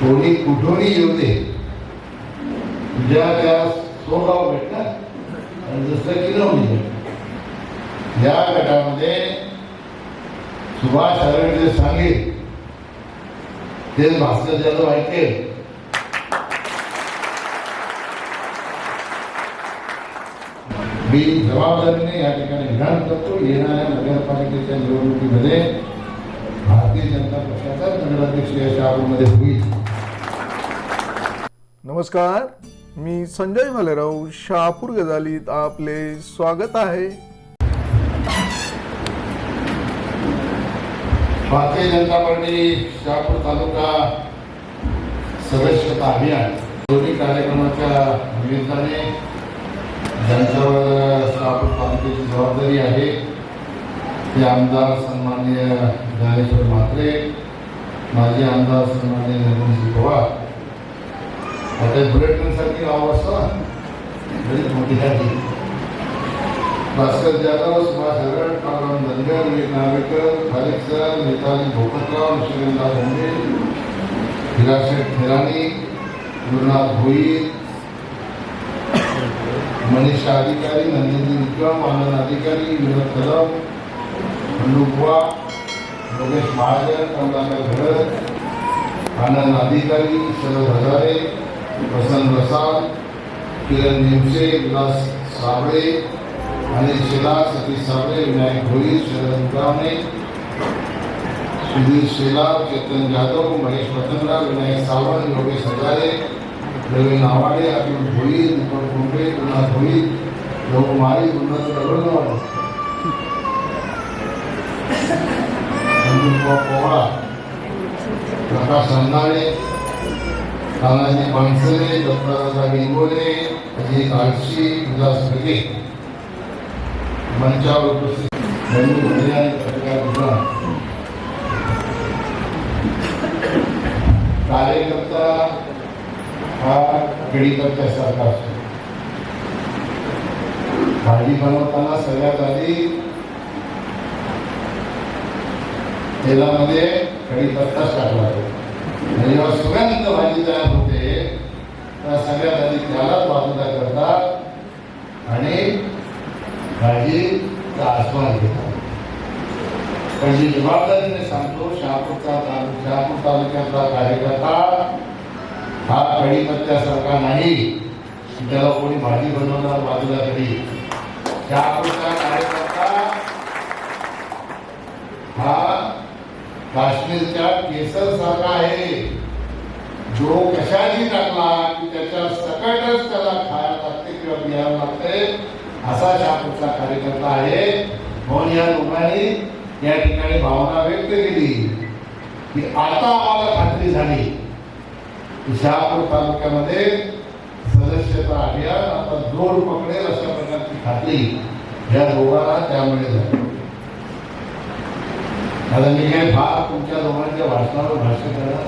कोणी कुठूनही येऊ दे. तुझ्या त्या स्वगाव भेटणार आणि दुसरं किलोमीटर या गटामध्ये सुभाष हरड जे सांगेल ते भास्कर जाधव ऐकेल. मी जबाबदारीने या ठिकाणी विधान करतो. येणाऱ्या नगरपालिकेच्या निवडणुकीमध्ये भारतीय जनता पक्षाचा नगराध्यक्ष या शहापूरमध्ये होईल. नमस्कार मी संजय भालेराव शहापूर गजालीत आपले स्वागत आहे. भारतीय जनता पार्टी शहापूर तालुका सदस्यता अभियान. दोन्ही कार्यक्रमाच्या निमित्ताने ज्यांच्यावर शहापूर तालुक्याची जबाबदारी आहे ते आमदार सन्माननीय ज्ञानेश्वर म्हात्रे माजी आमदार सन्माननीय निर्मलजी पवार आता बुलेटिनसारखी नाव असतं बरीच मोठी झाली. भास्कर जाधव सुभाष हरड कामराम धनगर विवेक नार्वेकर खालिद सर नेताजी भोपतराव शिवेंद्र भोंगे हिराशेठ थेराणी गुरुनाथ भोईर मनीषा अधिकारी नंदिनी विक्रम आनंद अधिकारी विनोद कदम खंडू योगेश महाजन कमलाकर भरत आनंद अधिकारी शरद हजारे प्रसन्न रसाल किरण निमसे विलास साबळे आणि शेला सतीश साबळे विनायक भोई शरद उगावणे सुधीर शेला चेतन जाधव महेश पतंगराव विनायक सावंत योगेश हजारे रवी नावाडे अतुल भोई दीपक कुंबळे गुरुनाथ भोई लोकमारी गुरुनाथ दगडगाव संदीप पवार प्रकाश अंधाडे तानाजी पानसरे दत्तादादा इंगोले अजित आळशी विलास ढगे. मंचावर उपस्थित बंधू भगिनी पत्रकार मित्रांनो, कार्यकर्ता हा पिढीकर्त्यासारखा असतो. भाजी बनवताना सगळ्यात आधी तेलामध्ये कढीपत्ताच टाकला जातो आणि जेव्हा सुगंध भाजी तयार होते तर सगळ्यात आधी त्यालाच बाजूला करतात आणि भाजीचा आस्वाद घेतात. पण जी जबाबदारीने सांगतो शहापूरचा तालु शहापूर तालुक्यातला कार्यकर्ता हा कढीपत्त्यासारखा नाही त्याला कोणी भाजी बनवणार बाजूला कधी शहापूरचा कार्यकर्ता हा काश्मीरच्या केसर सारखा आहे. जो कशाची टाकला की त्याच्या सकटच त्याला खायला लागते किंवा बिहार लागते असा शापूरचा कार्यकर्ता आहे. म्हणून या लोकांनी या ठिकाणी भावना व्यक्त केली की आता आम्हाला खात्री झाली की शहापूर तालुक्यामध्ये सदस्यता अभियान आता जोर पकडेल अशा प्रकारची खात्री या दोघांना त्यामुळे झाली. आता मी काय फार तुमच्या दोघांच्या भाषणावर भाष्य करणार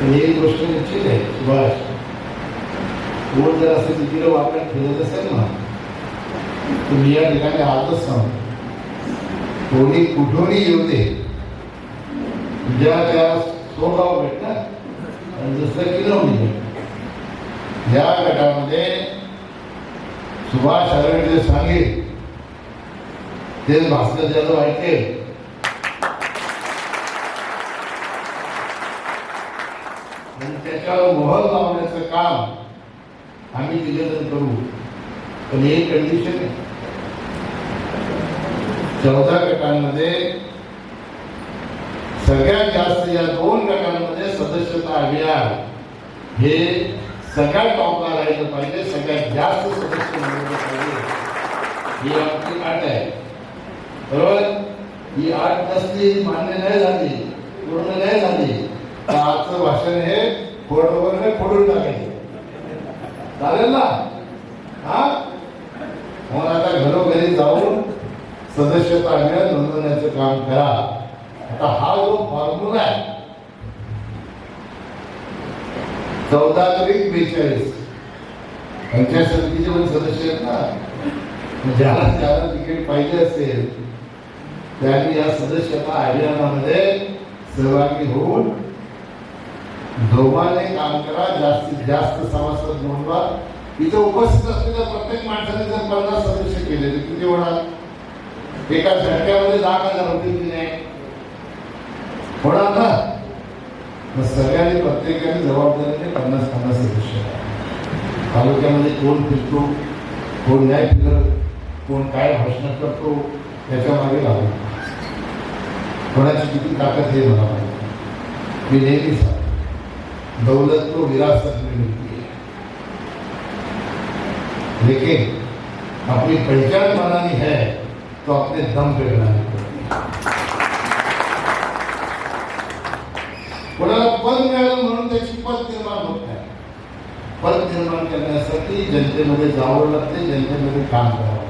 पण एक गोष्ट निश्चित आहे सुभाष. कोण जर असं तिकीट वापरत फिरत असेल ना तुम्ही या ठिकाणी आजच सांग कोणी कुठूनही येऊ दे. ज्या त्या स्वगाव भेटणार आणि दुसरं किलोमीटर या गटामध्ये सुभाष हरड सांगेल तेच भास्कर जाधव ऐके आणि त्याच्यावर मोहर लावण्याचं काम आम्ही तिघजण करू. पण एक कंडिशन आहे. चौदा गटांमध्ये सगळ्यात जास्त या दोन गटांमध्ये सदस्यता अभियान हे सगळ्यात टॉपला राहिलं पाहिजे सगळ्यात जास्त सदस्य मिळवलं पाहिजे. ही आमची अट आहे. बरोबर ही अट नसली मान्य नाही झाली पूर्ण नाही झाली. तर आजचं भाषण हे फोडवर फोडून टाकायचं चालेल ना? हा? मग आता घरोघरी जाऊन सदस्यता अभियान नोंदवण्याचं काम करा. आता हा जो फॉर्म्युला आहे चौदा तरी बेचाळीस. पंचायत समितीचे पण सदस्य आहेत ना. ज्याला ज्याला तिकीट पाहिजे असेल त्यांनी या सदस्यता अभियानामध्ये सहभागी होऊन धोमाने काम करा जास्तीत जास्त सभासद नोंदवा इथं उपस्थित असलेल्या प्रत्येक माणसाने जर पन्नास सदस्य केले तर किती होणार? एका झटक्यामध्ये दहा हजार होतील की नाही? होणार ना? मग सगळ्यांनी प्रत्येकाने जबाबदारीने पन्नास पन्नास सदस्य तालुक्यामध्ये कोण फिरतो कोण नाही फिरत कोण काय भाषण करतो त्याच्यामागे लागू कोणाची किती ताकद हे मला मी नेहमी दौलत तो विरासत में मिलती है। लेकिन अपनी पहचान बनानी है तो अपने दम पे बनानी पड़ती पद पद निर्माण होत नाही पद निर्माण करण्यासाठी जनतेमध्ये जावं लागते काम करावं.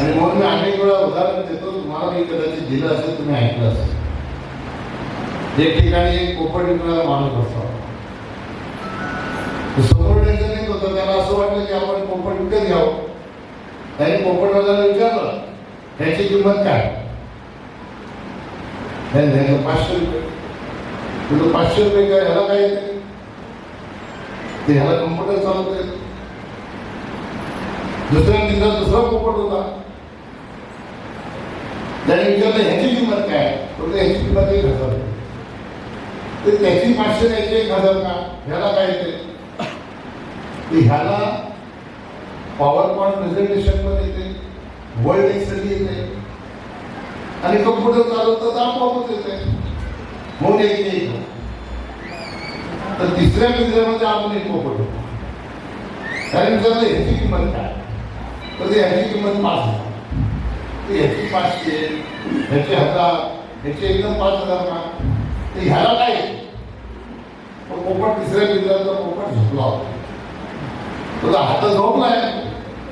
आणि म्हणून मी अनेक वेळा उदाहरण देतो तुम्हाला मी कदाचित दिलं असेल तुम्ही ऐकलं असेल. एक ठिकाणी एक पोपट विकणारा माणूस बसला समोर नाही होतं त्याला असं वाटलं की आपण पोपट विकत घ्यावं. त्याने पोपटवाल्याला विचारलं त्याची किंमत काय? त्याने सांगितलं पाचशे रुपये. तुझं पाचशे रुपये काय ह्याला काय ते ह्याला कम्प्युटर चालवता दुसऱ्या दिवसात दुसरा पोपट होता. त्याने विचारलं ह्याची किंमत काय तो ह्याची किंमत एक हजार ते त्याची पाचशे द्यायची एक हजार का ह्याला काय येते ते ह्याला पॉवर पॉईंट प्रेझेंटेशन पण येते वर्ल्ड एक्सेल येते आणि कम्प्युटर चालवतं तर आपोआपच येते म्हणून एक एक तर तिसऱ्या पिंजऱ्यामध्ये आपण एक पोपट होतो त्याने विचारलं ह्याची किंमत काय तर ते ह्याची किंमत पाच हजार ते ह्याची पाचशे ह्याचे हजार ह्याचे एकदम पाच हजार ना. ते ह्याला काय? पण पोपट तिसऱ्या पिंजऱ्याचा पोपट झोपला होता. तुझा हात झोपलाय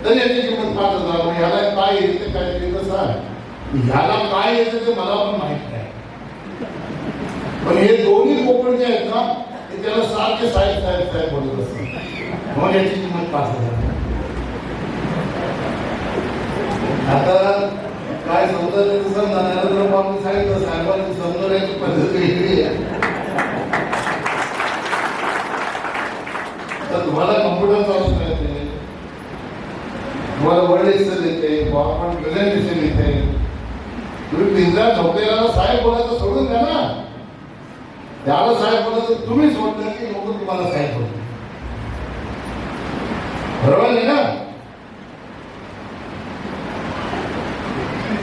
तरी याची किंमत पाच हजार. मग ह्याला काय येते काय येतं सांग. ह्याला काय येतं ते मला पण माहीत नाही. पण हे दोन्ही पोपट जे आहेत ना ते त्याला सारखे साहेब साहेब साहेब बोलत असतात. मग याची किंमत पाच हजार. आता काय समजत नाही तसं नरेंद्र मोदी सांगितलं साहेबांनी समजवण्याची पद्धत वेगळी आहे. तर तुम्हाला कम्प्युटर चालू येते तुम्हाला वर्ड एक्सेल येते पॉवरपॉईंट प्रेझेंटेशन येते तुम्ही पिंजरा झोपलेला साहेब बोलायचं सोडून द्या ना. त्याला साहेब बोलायचं तुम्हीच म्हणता की लोक तुम्हाला साहेब बोलतो बरोबर आहे ना?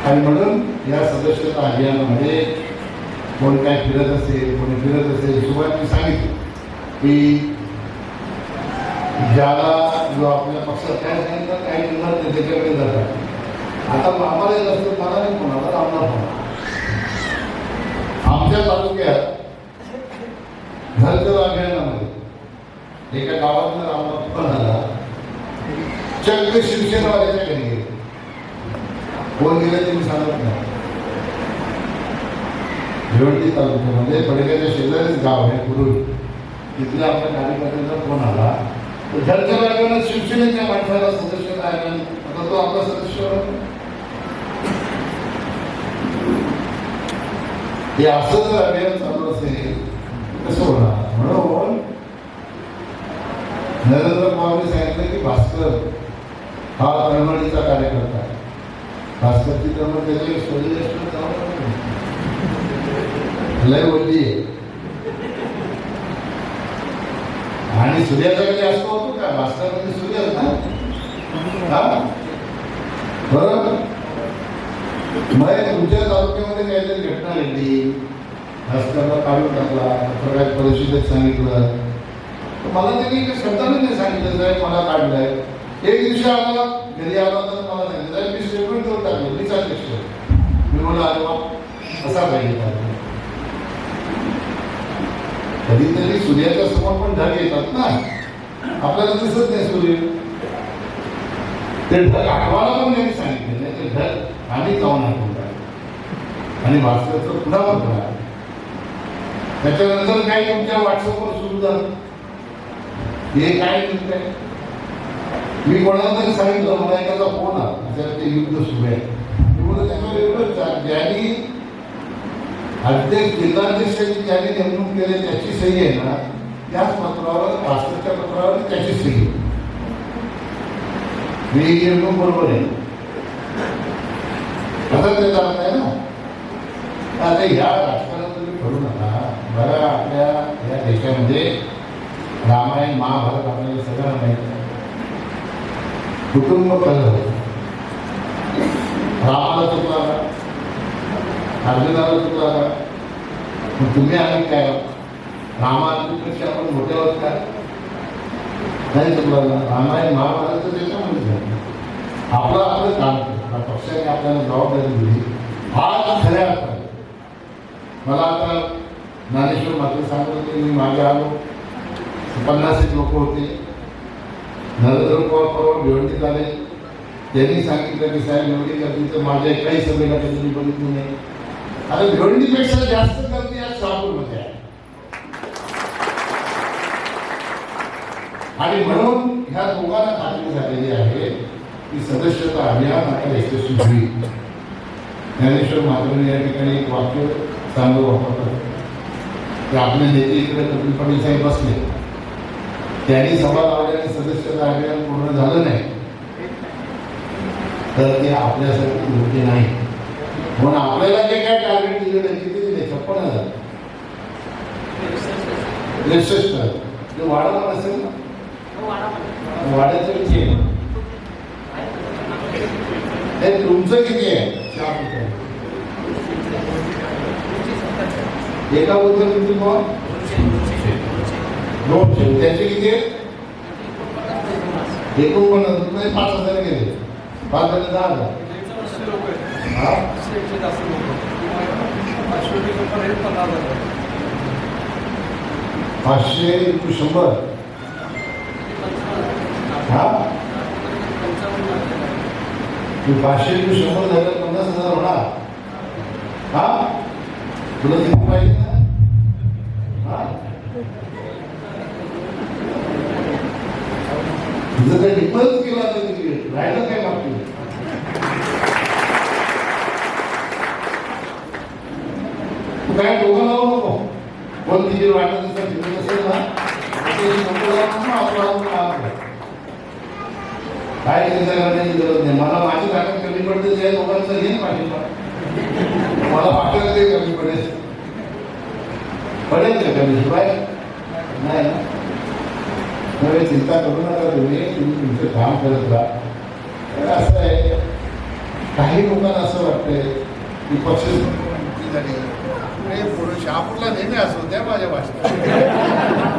आणि म्हणून या सदस्यता अभियानामध्ये कोण काय फिरत असेल कोणी फिरत असेल सुरुवात मी सांगितलं. की ज्याला जो आपल्या पक्षात काय सांगितलं काही निर्णय ते त्याच्याकडे जातात. आता आम्हाला जास्त मला नाही कोणाला आम्हाला होणार. आमच्या तालुक्यात घरच्या अभियानामध्ये एका गावातला आम्हाला फोन आला चक्र शिवसेनावाल्याच्या घरी गेले. कोण गेले ते मी सांगत नाही. भिवंडी तालुक्यामध्ये पडग्याच्या शेजारीच गाव आहे कुरुल. तिथल्या आपल्या कार्यकर्त्यांचा फोन आला. तर घरच्या बायकांना शिवसेनेच्या माणसाला सदस्य काय आणि आता तो आपला सदस्य हे असं जर अभियान चालू असेल कसं होणार? म्हणून नरेंद्र पवारने सांगितलं की भास्कर हा तळमळीचा कार्यकर्ता आहे. भास्करची तळमळ त्याच्या शरीर लय बोलली आणि सूर्याचा असतो होतो का? भास्कर म्हणजे सूर्य ना हा? बरोबर. मग तुमच्या तालुक्यामध्ये काहीतरी घटना घडली. भास्करला काढून टाकला सगळ्यात परिषदेत सांगितलं. मला त्यांनी शब्दाने नाही सांगितलं साहेब मला काढलंय. एक दिवशी आला घरी आला तर मला सांगितलं साहेब मी स्टेटमेंट देऊन टाकलं मीच अध्यक्ष आहे." मी असा पाहिजे कधीतरी सूर्याच्या समोर पण ढग येतात ना. आपल्याला दिसत नाही सूर्य. ते ढग आठवायला पण त्यांनी सांगितले. नाही ते ढग आणि जाऊन आठवतात आणि भास्करचं पुन्हा पत्र त्याच्यानंतर काही तुमच्या व्हॉट्सअपवर सुरू झालं? हे काय तुमचं मी कोणाला तरी सांगितलं मला एखादा फोन आला. त्याच्यात ते युद्ध सुरू आहे. ज्यांनी अध्यक्ष जिल्हाध्यक्षाची ज्यांनी नेमणूक केली त्याची सही आहे ना त्याच पत्रावर राष्ट्राच्या पत्रावर त्याची सही आहे. मी ही नेमणूक बरोबर आहे. आता ते जाणत आहे ना. आता ह्या राजकारणात तुम्ही करू नका. बघा आपल्या या देशामध्ये रामायण महाभारत आपल्याला सगळं माहिती आहे. कुटुंब कलह. रामाला चुकला का अर्जुनाला चुकला का मग तुम्ही आम्ही काय रामापेक्षा आपण मोठे आहोत का नाही चुकला ना रामायण महाभारत तर त्याच्यामध्ये झालं. आपलं आपलं काम केलं. आपल्या पक्षाने आपल्याला जबाबदारी दिली आज खऱ्या अर्थाने मला आता ज्ञानेश्वर मात्र सांगत होते मी मागे आलो पन्नास एक लोक होते नरेंद्र पवार परवा भिवंडीत आले त्यांनी सांगितलं की साहेब एवढी गर्दी तर माझ्या एकाही सभेला कधी बघितली नाही. आणि भिवंडीपेक्षा जास्त गर्दी आज शहापूरमध्ये आहे. आणि म्हणून ह्या दोघांना खात्री झालेली आहे की सदस्यता अभियान आता यशस्वी होईल. ज्ञानेश्वर मात्र या ठिकाणी एक वाक्य चांगलं वापरतात की आपले नेते इकडे कपिल पाटील साहेब बसले. त्यांनी सभा लावल्याने सदस्यता अभियान पूर्ण झालं नाही. तर ते आपल्यासाठी योग्य नाही. म्हणून आपल्याला जे काय टार्गेट दिले नाही किती दिले? छप्पन हजार. त्रेसष्ट ते म्हणजे वाढवणार असेल ना? वाढायचं किती आहे? हे तुमचं किती आहे? चार रुपये. एका बद्दल किती मग दोनशे. त्याचे किती आहे? एकोणपन्नास. रुपये म्हणजे पाच हजार गेले. दहा हजार हा पाचशे टू शंभर हा तू पाचशे टू शंभर झालं पन्नास हजार होणार हा तुला किती पाहिजे ना? हा तुझं काही डिफरन्स केला तर किती राहिलं काय मागतील तू काय डोकं लावू नको कोण तिथे वाटत असेल तिथे असेल ना ते डोकं लावून नको, आपलं आपण काम कर. काय चिंता करण्याची गरज नाही मला माझी ताकद कमी पडते त्या लोकांचं घेईन पाठिंबा मला वाटत ते कमी पडेल पडेल का कमी शिवाय नाही ना त्यामुळे चिंता करू नका तुम्ही तुम्ही तुमचं काम करत राहा तर असं आहे काही लोकांना असं वाटतंय की पक्ष संपत्ती झाली अरे पुढे शहापूरला नेहमी असो द्या माझ्या भाषेत.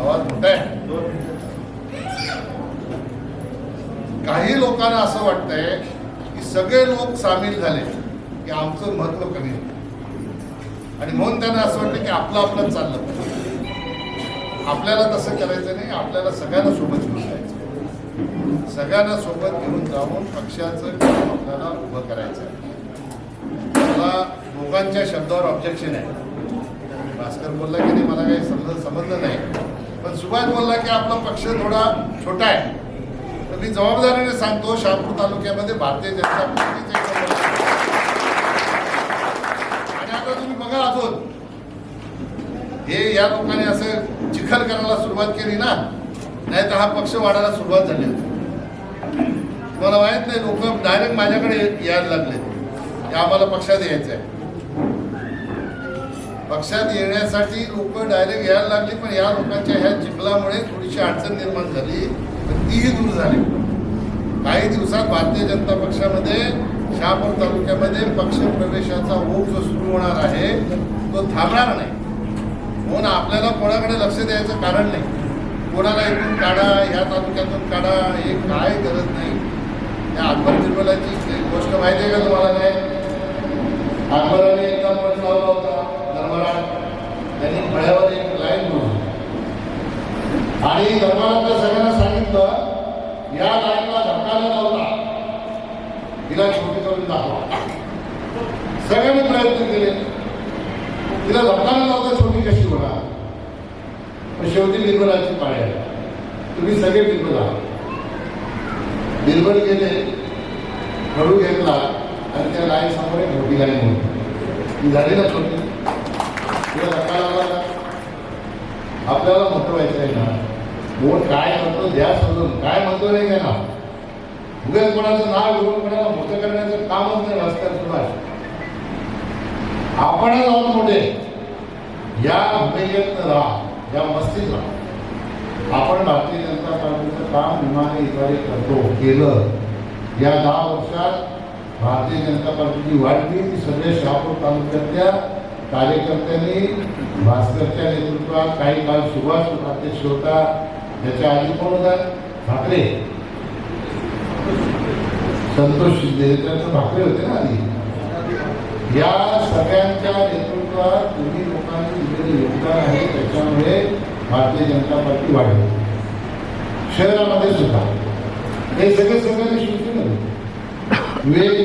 आवाज मोठा आहे. काही लोकांना असं वाटतंय की सगळे लोक सामील झाले की आमचं महत्त्व कमी आणि म्हणून त्यांना असं वाटतं की आपलं आपलं चाललं आपल्याला तसं करायचं नाही आपल्याला सगळ्यांना सोबत घेऊन सगळ्यांना सोबत घेऊन जाऊन पक्षाचं काम आपल्याला उभं करायचं आहे मला दोघांच्या शब्दावर ऑब्जेक्शन आहे. भास्कर बोलला की नाही मला काही समज समजलं नाही. पण सुभाष बोलला की आपला पक्ष थोडा छोटा आहे. तर मी जबाबदारीने सांगतो शहापूर तालुक्यामध्ये भारतीय जनता पक्षाचे आणि आता तुम्ही बघा अजून. हे या लोकांनी असं चिखल करायला सुरुवात केली ना? नाही तर हा पक्ष वाढायला सुरुवात झाली. होती मला माहीत नाही लोक डायरेक्ट माझ्याकडे यायला लागले. की आम्हाला पक्षात यायचं आहे पक्षात येण्यासाठी लोक डायरेक्ट यायला लागली पण या लोकांच्या ह्या चिखलामुळे थोडीशी अडचण निर्माण झाली तर तीही दूर झाली. काही दिवसात भारतीय जनता पक्षामध्ये शहापूर तालुक्यामध्ये पक्ष प्रवेशाचा ओघ जो सुरू होणार आहे तो थांबणार नाही. म्हणून आपल्याला कोणाकडे लक्ष द्यायचं कारण नाही. कोणाला इथून काढा ह्या तालुक्यातून काढा हे काय गरज नाही. त्या अकबर बिरबलाची गोष्ट माहिती आहे का तुम्हाला नाही अकबराने एकदा आपण लावला होता धर्मराज. त्यांनी फळ्यावर एक लाईन म्हणून आणि धर्मराजच्या सगळ्यांना सांगितलं या लाईनला धक्का न लावता तिला छोटी करून दाखवा. सगळ्यांनी प्रयत्न केले. तिला धक्का न लावता छोटी कशी होणार? पण शेवटी निर्मलाची पाळी तुम्ही सगळे बिरबल आहात बिरबल गेले खडू घेतला आणि त्या गाय समोर एक मोठी गाय म्हणून ती झाली ना छोटी तुला धक्का लागला का आपल्याला मोठं व्हायचं आहे ना. कोण काय म्हणतो द्या समजून. काय म्हणतो नाही काय ना उगाच कोणाचं नाव घेऊन कोणाला मोठं करण्याचं कामच नाही रस्त्यात सुभाष आपणच आहोत मोठे. या भूमिकेत राहा. या मस्तीत राहा. आपण भारतीय जनता पार्टीचं काम विमाने इतवारी करतो केलं. या दहा वर्षात भारतीय जनता पार्टीची वाढली ती सगळे शहापूर तालुक्यातल्या कार्यकर्त्यांनी भास्करच्या नेतृत्वात काही काळ सुभाष अध्यक्ष होता त्याच्या आधी कोण होता ठाकरे. संतोष शिंदे त्यांचं ठाकरे होते ना आधी. या सगळ्यांच्या नेतृत्वात तुम्ही लोकांनी दिलेलं योगदान आहे. त्याच्यामुळे भारतीय जनता पार्टी वाढली. शहरामध्ये सुद्धा. हे सगळे सगळे शिवसेना वेग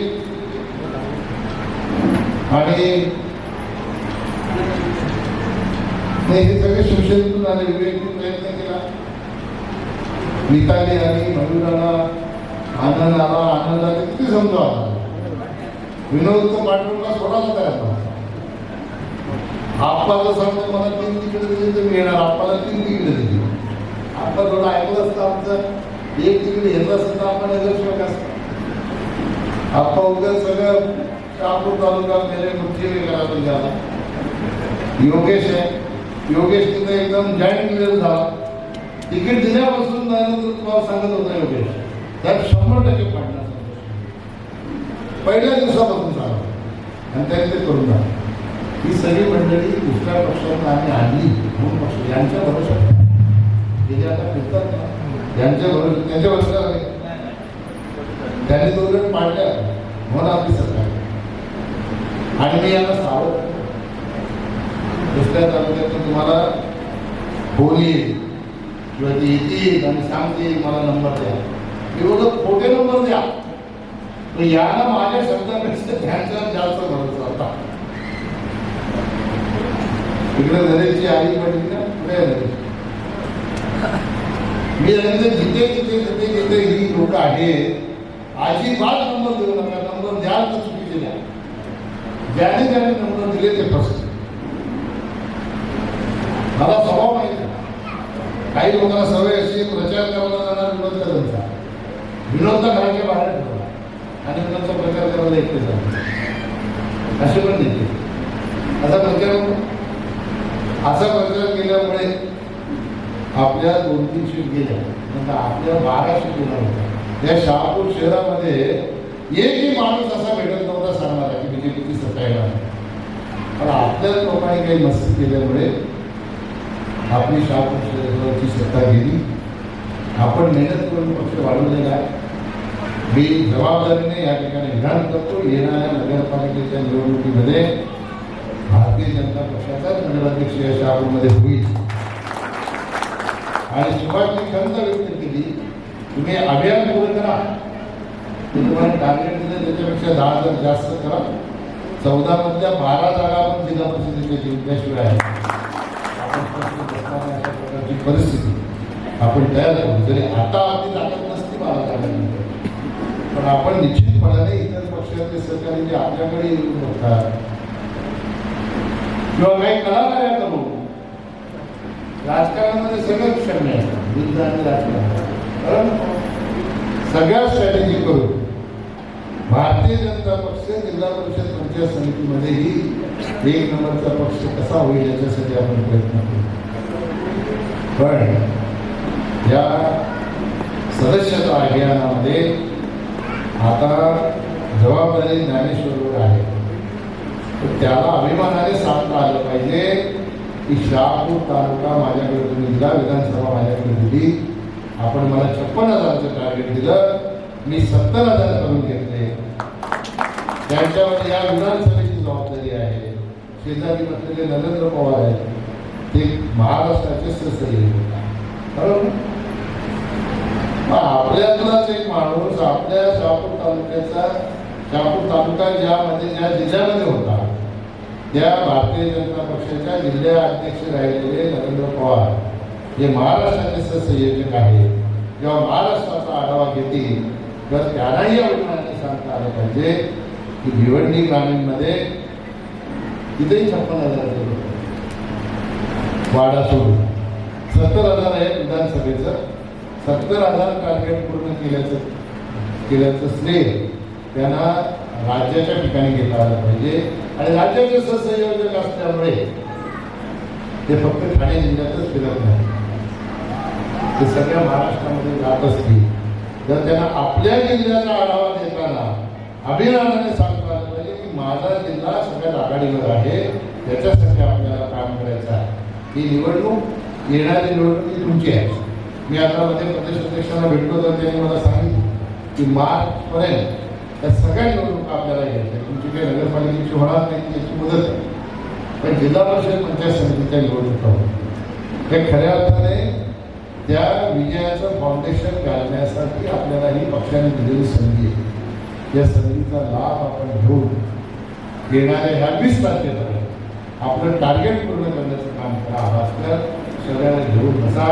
आणि हे सगळे शिवसेनेतून आले विवेकून प्रयत्न केला. मिताली आली मयूर आला आनंद आला आनंद आला किती समजा विनोद तो पाठवूनला सोडायला तयार नव्हता सांगतो मला तीन तिकडे दिली तर मी येणार. आपल्याला तीन तिकडे दिली. आप्पा थोडं ऐकलं असतं आमचं. एक तिकडे घेतलं असतं तर आपण नगरसेवक असतं आप्पा उद्या सगळं कापूर तालुका मेरे मुख्य घरातून गेला योगेश आहे. योगेश तिथं एकदम जॉईंट क्लिअर झाला. तिकीट दिल्यापासून नरेंद्र तुम्हाला सांगत होता योगेश. त्यात शंभर टक्के पडणार. पहिल्या दिवसापासून झालं. आणि त्यांनी ते करून झालं ही सगळी मंडळी दुसऱ्या पक्षांना आम्ही आणली दोन पक्ष यांच्या भरोसा हे जे आता फिरतात ना यांच्या भरोसा त्यांच्या भरोसा आहे. त्यांनी दोन पाडल्या म्हणून आपली सरकार आणि मी यांना सावध दुसऱ्या तालुक्यातून तुम्हाला फोन येईल किंवा ती येतील आणि सांगतील मला नंबर द्या. एवढं खोटे नंबर द्या. पण याला माझ्या शब्दापेक्षा त्यांचा जास्त भरोसा होता. इकडे नरेशची आई पडली ना कुठे मी जिथे जिथे जिथे जिथे ही लोक आहेत अजिबात नंबर देऊ नका नंबर द्याल तर चुकीचे द्या. ज्याने ज्याने नंबर दिले ते फसले. मला स्वभाव माहिती काही लोकांना सवय अशी प्रचार करायला जाणार विरोध करायचा विरोध तर घराच्या बाहेर ठेवला आणि विरोधचा प्रचार करायला एकटे झाला असे पण नाही. असा प्रचार असा प्रचार केल्यामुळे आपल्या दोन तीन शीट गेल्या. नंतर आपल्या बारा शीट गेल्या होत्या. या शहापूर शहरामध्ये एकही माणूस असा भेटत नव्हता सांगणारा की बीजेपीची सत्ता येणार नाही. पण आपल्या लोकांनी काही मस्ती केल्यामुळे आपली शहापूर शहराची सत्ता गेली. आपण मेहनत करून पक्ष वाढवलेला आहे. मी जबाबदारीने या ठिकाणी विधान करतो. येणाऱ्या नगरपालिकेच्या निवडणुकीमध्ये भारतीय जनता पक्षाचाच नगराध्यक्ष या शहापूरमध्ये होईल. आणि सुभाषनी खंत व्यक्त केली तुम्ही अभियान पूर्ण करा. तुम्हाला टार्गेट दिलं त्याच्यापेक्षा दहा हजार जास्त करा. चौदा मधल्या बारा जागा आपण जिल्हा परिषदेच्या जिंकल्याशिवाय आहे. अशा प्रकारची परिस्थिती आपण तयार करू. जरी आता आपली ताकद नसती बारा जागांमध्ये. पण आपण निश्चितपणाने इतर पक्षाचे सहकारी जे आपल्याकडे येऊन बघतात किंवा काही कलाकार बघू. राजकारणामध्ये सगळं क्षम्य आहे युद्ध आणि राजकारण कारण सगळ्या स्ट्रॅटेजी करून भारतीय जनता पक्ष जिल्हा परिषद पंचायत समितीमध्येही एक नंबरचा पक्ष कसा होईल याच्यासाठी आपण प्रयत्न करू. पण या सदस्यता अभियानामध्ये आता जबाबदारी ज्ञानेश्वरवर आहे. त्याला अभिमानाने सांगता आलं पाहिजे. की शहापूर तालुका माझ्याकडे तुम्ही दिला विधानसभा माझ्याकडे दिली आपण मला छप्पन हजारचं टार्गेट दिलं. मी सत्तर हजार करून घेतले. त्यांच्यावर या विधानसभेची जबाबदारी आहे. शेजारी म्हटलेले नरेंद्र पवार आहेत. ते महाराष्ट्राचे ससैनिक बरोबर? मग आपल्यातलाच एक माणूस आपल्या शहापूर तालुक्याचा शहापूर तालुका ज्यामध्ये ज्या जिल्ह्यामध्ये होता. त्या भारतीय जनता पक्षाच्या जिल्हा अध्यक्ष राहिलेले नरेंद्र पवार जे महाराष्ट्राचे सहसंयोजक आहेत. जेव्हा महाराष्ट्राचा आढावा घेतील तर त्यांनाही अभिमानाने सांगता आलं पाहिजे की भिवंडी ग्रामीणमध्ये तिथेही छप्पन हजार वाढा सोडून. सत्तर हजार आहे विधानसभेचं. सत्तर हजार टार्गेट पूर्ण केल्याचं केल्याचं श्रेय त्यांना राज्याच्या ठिकाणी घेता आलं पाहिजे. आणि राज्याचे सहसंयोजक असल्यामुळे ते फक्त ठाणे जिल्ह्यातच फिरत नाही. ते सगळ्या महाराष्ट्रामध्ये जात असतील. तर त्यांना आपल्या जिल्ह्याचा आढावा देताना अभिमानाने सांगता आलं पाहिजे म्हणजे की माझा जिल्हा सगळ्यात आघाडीवर आहे. त्याच्यासाठी आपल्याला काम करायचं आहे. ही निवडणूक येणारी निवडणूक ही तुमची आहे. मी आता मध्ये प्रदेश अध्यक्षांना भेटलो तर त्यांनी मला सांगितलं की मार्चपर्यंत त्या सगळ्या निवडणुका आपल्याला घ्यायच्या तुमची काही नगरपालिकेची होणार नाही त्याची मदत आहे. पण जिल्हा परिषद पंचायत समितीच्या निवडणुका होत्या हे खऱ्या अर्थाने त्या विजयाचं फाउंडेशन घालण्यासाठी आपल्याला ही पक्षाने दिलेली संधी आहे. या संधीचा लाभ आपण घेऊन येणाऱ्या ह्या वीस तारखेपर्यंत आपलं टार्गेट पूर्ण करण्याचं काम करा. भास्कर सगळ्यांना घेऊन बसा.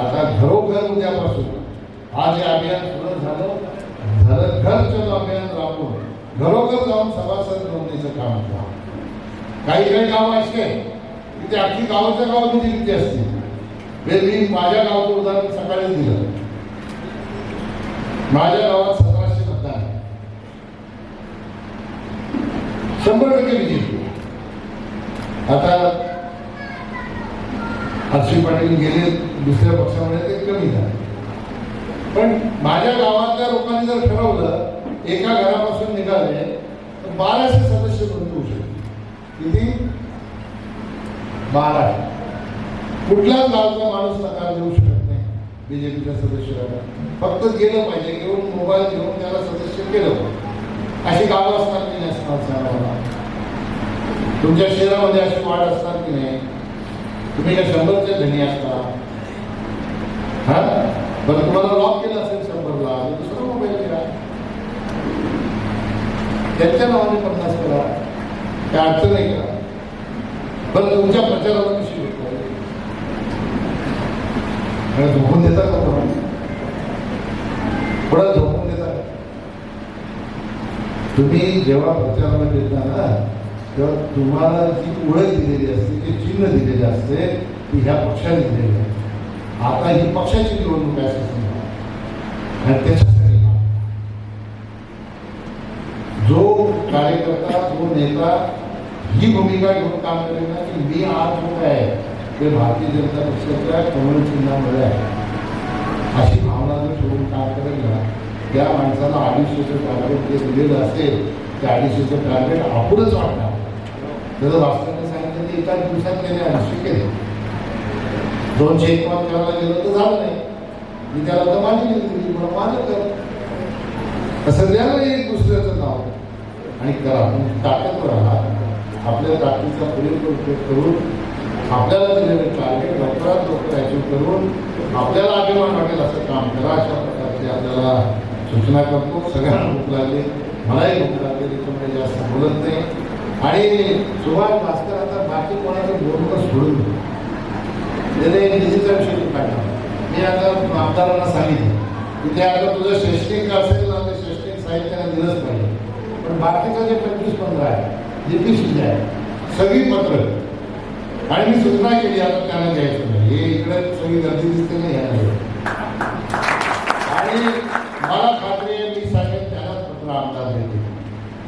आता घरोघर उद्यापासून आज हे अभियान पूर्ण झालं. घर घरच्या अभियान राबून घरोघर जाऊन सभासद नोंदणीचं काम करा. काही काही गावं असे की ते अख्खी गावाच्या गावात विद्या असते हे मी माझ्या गावाचं उदाहरण सकाळीच दिलं. माझ्या गावात सतराशे मतदान आहे. शंभर टक्के विजय. आता हर्षी पाटील गेले दुसऱ्या पक्षामुळे ते कमी झाले. पण माझ्या गावातल्या लोकांनी जर ठरवलं एका घरापासून निघाले तर बाराशे सदस्य नोंदणी होऊ शकते किती? बारा. कुठल्याच गावचा माणूस नकार देऊ शकत नाही बीजेपीच्या सदस्याला. फक्त गेलं पाहिजे घेऊन मोबाईल घेऊन त्याला सदस्य केलं पाहिजे. अशी गावं असणार की नाही असणार तुमच्या शहरामध्ये अशी वाढ असतात की नाही? तुम्ही त्या शंभरच्या धनी असता? हा? बरं तुम्हाला लॉक केलं असेल शंभरला तर दुसरा मोबाईल घ्या त्यांच्या नावाने पन्नास करा. काय अडचण नाही करा. पण तुमच्या प्रचाराला कशी झोपून देता का कोणाला? कोणाला झोपून देता? तुम्ही जेव्हा प्रचारावर भेटता ना तेव्हा तुम्हाला जी ओळख दिलेली असते जे चिन्ह दिलेले असते ती ह्या पक्षाने दिलेली आहे. आता ही पक्षाची निवडणूक आहे असं समजा. आणि जो कार्यकर्ता तो नेता ही भूमिका घेऊन काम करेल ना की मी आज जो काय आहे, ते भारतीय जनता पक्षाच्या कमल चिन्हामुळे आहे अशी भावना जर ठेवून काम करेल ना त्या माणसाला अडीचशेचं टार्गेट जे दिलेलं असेल ते अडीचशेचं टार्गेट आपणच वाटणार जसं भास्करने सांगितलं ते एका दिवसात त्याने ऐंशी केले. दोनशे एक एकावन्न करायला गेलं तर झालं नाही. मी त्याला तर मान्य दिली मला मान्य कर. असं द्या ना एक दुसऱ्याचं नाव. आणि करा तुम्ही ताकदवर आपल्या ताकदीचा पुरेपूर उपयोग करून आपल्याला दिलेले टार्गेट लवकरात लवकर अचीव करून आपल्याला अभिमान वाटेल असं काम करा अशा प्रकारची आपल्याला सूचना करतो. सगळ्यांना भूक लागली मलाही भूक लागली त्याच्यामुळे जास्त बोलत नाही. आणि सुभाष भास्कर आता बाकी कोणाचं बोलणं सोडून देतो. त्याने निधीचा विषय काढला. मी आता आमदारांना सांगितलं की ते आता तुझं शैक्षणिक असेल ना शैक्षणिक साहित्याला दिलंच पाहिजे. पण बाकीचं जे पंचवीस पंधरा आहे जे पी शिल्लक आहे सगळी पत्र. आणि मी सूचना केली आता त्यांना घ्यायचं नाही. हे इकडे सगळी गर्दी दिसते नाही याला आणि मला खात्री आहे मी सांगेन त्यालाच पत्र आमदार देते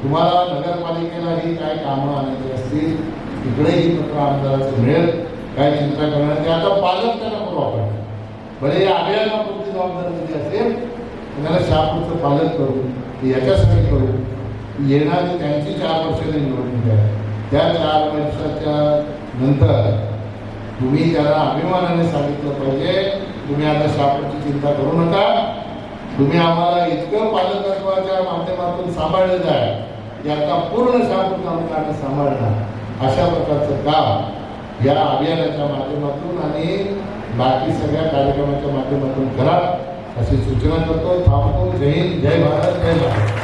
तुम्हाला नगरपालिकेलाही काय कामं आणायची असतील तिकडेही पत्र आमदाराचं मिळेल काय चिंता करणार नाही. आता पालक त्यांना करू आपण भले या अभियानाला कोणती जबाबदारी दिली असेल त्याला शापूरचं पालक करू याच्यासाठी करू. येणारी त्यांची चार वर्षाची निवडणूक आहे त्या चार वर्षाच्या नंतर तुम्ही त्याला अभिमानाने सांगितलं पाहिजे तुम्ही आता शापाची चिंता करू नका. तुम्ही आम्हाला इतकं पालकत्वाच्या माध्यमातून सांभाळलेलं आहे की आता पूर्ण शापून आम्ही सांभाळणार. अशा प्रकारचं काम या अभियानाच्या माध्यमातून आणि बाकी सगळ्या कार्यक्रमाच्या माध्यमातून करा अशी सूचना करतो. थांबतो. जय हिंद जय भारत जय भारत.